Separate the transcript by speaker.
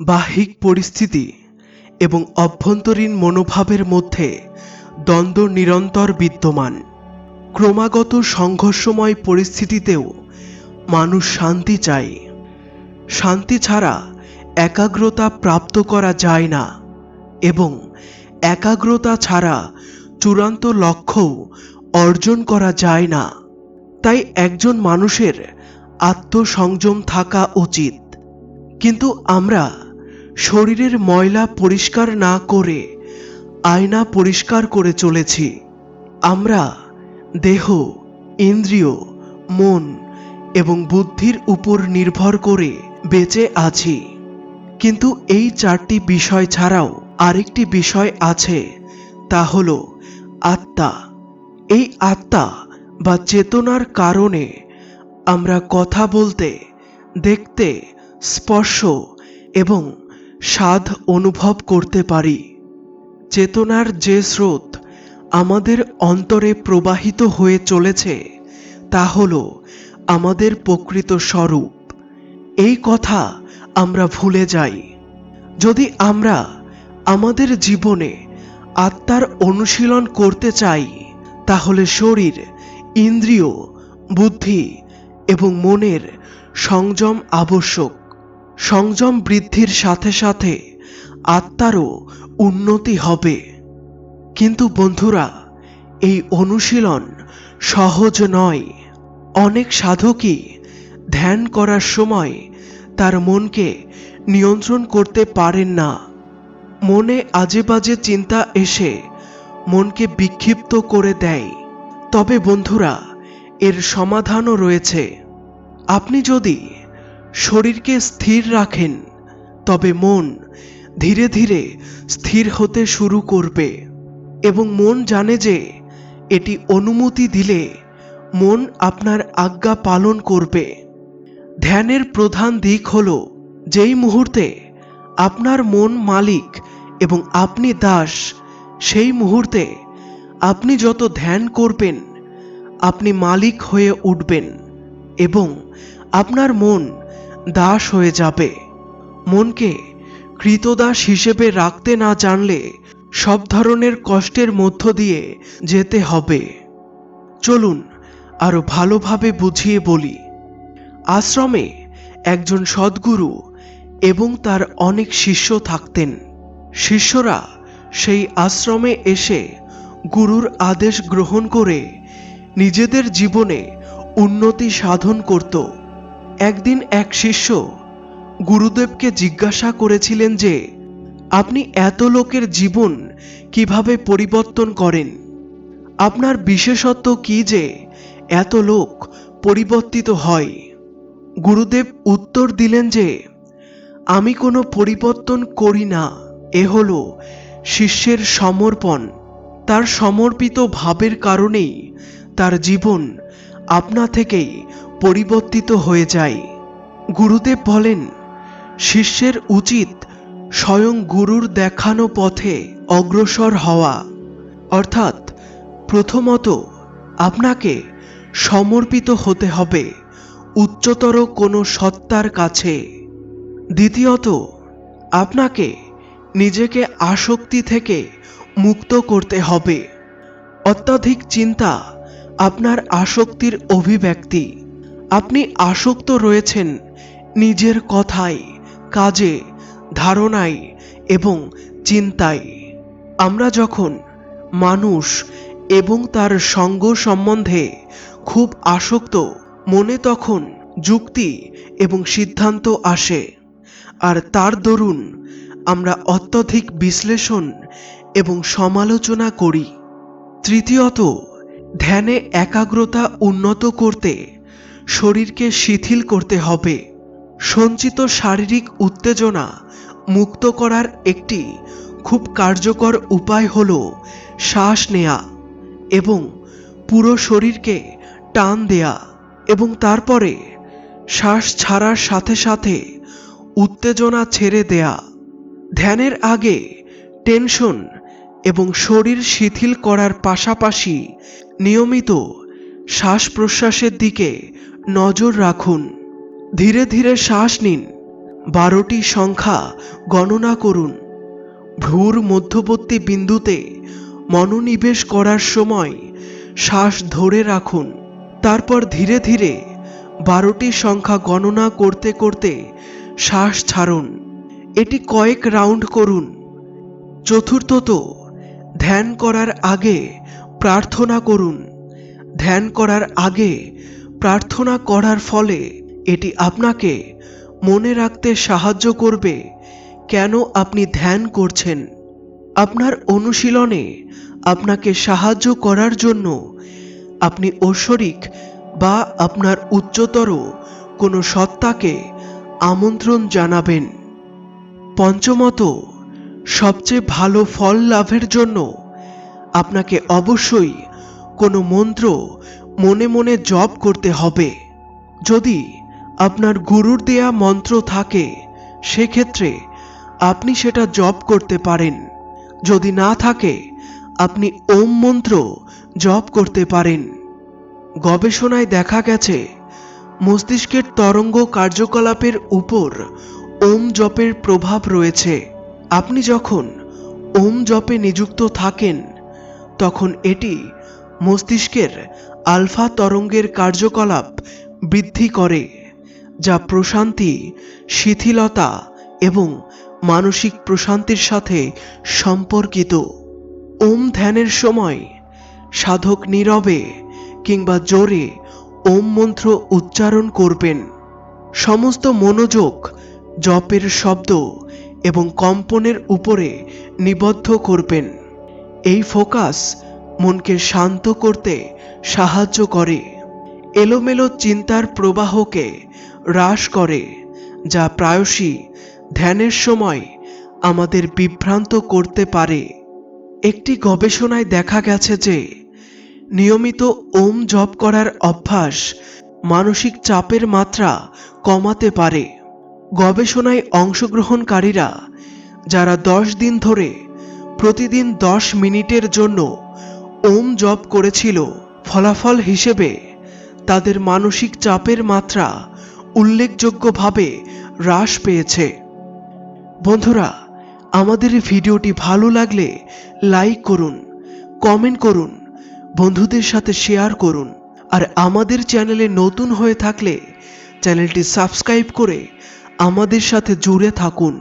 Speaker 1: বাহ্যিক পরিস্থিতি এবং অভ্যন্তরীণ মনোভাবের মধ্যে দ্বন্দ্ব নিরন্তর বিদ্যমান। ক্রমাগত সংঘর্ষময় পরিস্থিতিতেও মানুষ শান্তি চায়। শান্তি ছাড়া একাগ্রতা প্রাপ্ত করা যায় না এবং একাগ্রতা ছাড়া চূড়ান্ত লক্ষ্যও অর্জন করা যায় না। তাই একজন মানুষের আত্মসংযম থাকা উচিত। কিন্তু আমরা শরীরের ময়লা পরিষ্কার না করে, আয়না পরিষ্কার করে চলেছি। আমরা দেহ, ইন্দ্রিয়, মন এবং বুদ্ধির উপর নির্ভর করে বেঁচে আছি। কিন্তু এই চারটি বিষয় ছাড়াও আরেকটি বিষয় আছে, তা হল আত্মা। এই আত্মা বা চেতনার কারণে আমরা কথা বলতে, দেখতে, স্পর্শ এবং স্বাদ অনুভব করতে পারি। চেতনার যে স্রোত আমাদের অন্তরে প্রবাহিত হয়ে চলেছে, তা হল আমাদের প্রকৃত স্বরূপ। এই কথা আমরা ভুলে যাই। যদি আমরা আমাদের জীবনে আত্মার অনুশীলন করতে চাই, তাহলে শরীর, ইন্দ্রিয়, বুদ্ধি এবং মনের সংযম আবশ্যক। সংযম বৃদ্ধির সাথে সাথে আত্মারও উন্নতি হবে। কিন্তু বন্ধুরা, এই অনুশীলন সহজ নয়। অনেক সাধকই ধ্যান করার সময় তার মনকে নিয়ন্ত্রণ করতে পারেন না। মনে আজে বাজে চিন্তা এসে মনকে বিক্ষিপ্ত করে দেয়। তবে বন্ধুরা, এর সমাধানও রয়েছে। আপনি যদি শরীরকে স্থির রাখেন, তবে মন ধীরে ধীরে স্থির হতে শুরু করবে এবং মন জানে যে এটি অনুমতি দিলে মন আপনার আজ্ঞা পালন করবে। ধ্যানের প্রধান দিক হল যেই মুহূর্তে আপনার মন মালিক এবং আপনি দাস, সেই মুহূর্তে আপনি যত ধ্যান করবেন, আপনি মালিক হয়ে উঠবেন এবং আপনার মন দাস হয়ে যাবে। মনকে কৃতদাস হিসেবে রাখতে না জানলে সব ধরনের কষ্টের মধ্য দিয়ে যেতে হবে। চলুন আরও ভালোভাবে বুঝিয়ে বলি। আশ্রমে একজন সদ্গুরু এবং তার অনেক শিষ্য থাকতেন। শিষ্যরা সেই আশ্রমে এসে গুরুর আদেশ গ্রহণ করে নিজেদের জীবনে উন্নতি সাধন করত। একদিন এক শিষ্য গুরুদেবকে জিজ্ঞাসা করেছিলেন যে, আপনি এত লোকের জীবন কীভাবে পরিবর্তন করেন? আপনার বিশেষত্ব কি যে এত লোক পরিবর্তিত হয়? গুরুদেব উত্তর দিলেন যে, আমি কোনো পরিবর্তন করি না। এ হলো শিষ্যের সমর্পণ। তার সমর্পিত ভাবের কারণেই তার জীবন আপনা থেকেই পরিবর্তিত হয়ে যায়। গুরুদেব বলেন, শিষ্যের উচিত স্বয়ং গুরুর দেখানো পথে অগ্রসর হওয়া। অর্থাৎ প্রথমত আপনাকে সমর্পিত হতে হবে উচ্চতর কোনো সত্তার কাছে। দ্বিতীয়ত, আপনাকে নিজেকে আসক্তি থেকে মুক্ত করতে হবে। অত্যাধিক চিন্তা আপনার আসক্তির অভিব্যক্তি। আপনি আসক্ত রয়েছেন নিজের কথায়, কাজে, ধারণায় এবং চিন্তায়। আমরা যখন মানুষ এবং তার সঙ্গ সম্বন্ধে খুব আসক্ত, মনে তখন যুক্তি এবং সিদ্ধান্ত আসে। আর তার দরুন আমরা অত্যধিক বিশ্লেষণ এবং সমালোচনা করি। তৃতীয়ত, ধ্যানে একাগ্রতা উন্নত করতে শরীরকে শিথিল করতে হবে। সঞ্চিত শারীরিক উত্তেজনা মুক্ত করার একটি খুব কার্যকর উপায় হল শ্বাস নেয়া এবং পুরো শরীরকে টান দেয়া এবং তারপরে শ্বাস ছাড়ার সাথে সাথে উত্তেজনা ছেড়ে দেয়া। ধ্যানের আগে টেনশন এবং শরীর শিথিল করার পাশাপাশি নিয়মিত শ্বাস প্রশ্বাসের দিকে নজর রাখুন। ধীরে ধীরে শ্বাস নিন। বারোটি সংখ্যা গণনা করুন। ভ্রুর মধ্যবর্তী বিন্দুতে মনোনিবেশ করার সময় শ্বাস ধরে রাখুন। তারপর ধীরে ধীরে বারোটি সংখ্যা গণনা করতে করতে শ্বাস ছাড়ুন। এটি কয়েক রাউন্ড করুন। চতুর্থত, ধ্যান করার আগে প্রার্থনা করুন। ধ্যান করার আগে প্রার্থনা করার ফলে এটি আপনাকে মনে রাখতে সাহায্য করবে কেন আপনি ধ্যান করছেন। আপনার অনুশীলনে আপনাকে সাহায্য করার জন্য আপনি ঐশ্বরিক বা আপনার উচ্চতর কোনো সত্তাকে আমন্ত্রণ জানাবেন। পঞ্চমত, সবচেয়ে ভালো ফল লাভের জন্য আপনাকে অবশ্যই কোনো মন্ত্র মনে মনে জপ করতে হবে। যদি আপনার গুরুর দেয়া মন্ত্র থাকে, সেক্ষেত্রে আপনি সেটা জপ করতে পারেন। যদি না থাকে, আপনি ওম মন্ত্র জপ করতে পারেন। গবেষণায় দেখা গেছে, মস্তিষ্কের তরঙ্গ কার্যকলাপের উপর ওম জপের প্রভাব রয়েছে। আপনি যখন ওম জপে নিযুক্ত থাকেন, তখন এটি মস্তিষ্কের আলফা তরঙ্গের কার্যকলাপ বৃদ্ধি করে, যা প্রশান্তি, শিথিলতা এবং মানসিক প্রশান্তির সাথে সম্পর্কিত। ওম ধ্যানের সময় সাধক নীরবে কিংবা জোরে ওম মন্ত্র উচ্চারণ করবেন। সমস্ত মনোযোগ জপের শব্দ এবং কম্পনের উপরে নিবদ্ধ করবেন। এই ফোকাস মনকে শান্ত করতে সাহায্য করে। এলোমেলো চিন্তার প্রবাহকে হ্রাস করে, যা প্রায়শই ধ্যানের সময় আমাদের বিভ্রান্ত করতে পারে। একটি গবেষণায় দেখা গেছে যে, নিয়মিত ওম জপ করার অভ্যাস মানসিক চাপের মাত্রা কমাতে পারে। গবেষণায় অংশগ্রহণকারীরা, যারা দশ দিন ধরে, প্রতিদিন দশ মিনিটের জন্য ওম জপ করেছিল ফলাফল হিসেবে। তাদের মানসিক চাপের মাত্রা উল্লেখযোগ্যভাবে হ্রাস পেয়েছে। বন্ধুরা, আমাদের এই ভিডিওটি ভালো লাগলে লাইক করুন, কমেন্ট করুন, বন্ধুদের সাথে শেয়ার করুন। আর আমাদের চ্যানেলে নতুন হয়ে থাকলে চ্যানেলটি সাবস্ক্রাইব করে আমাদের সাথে জুড়ে থাকুন।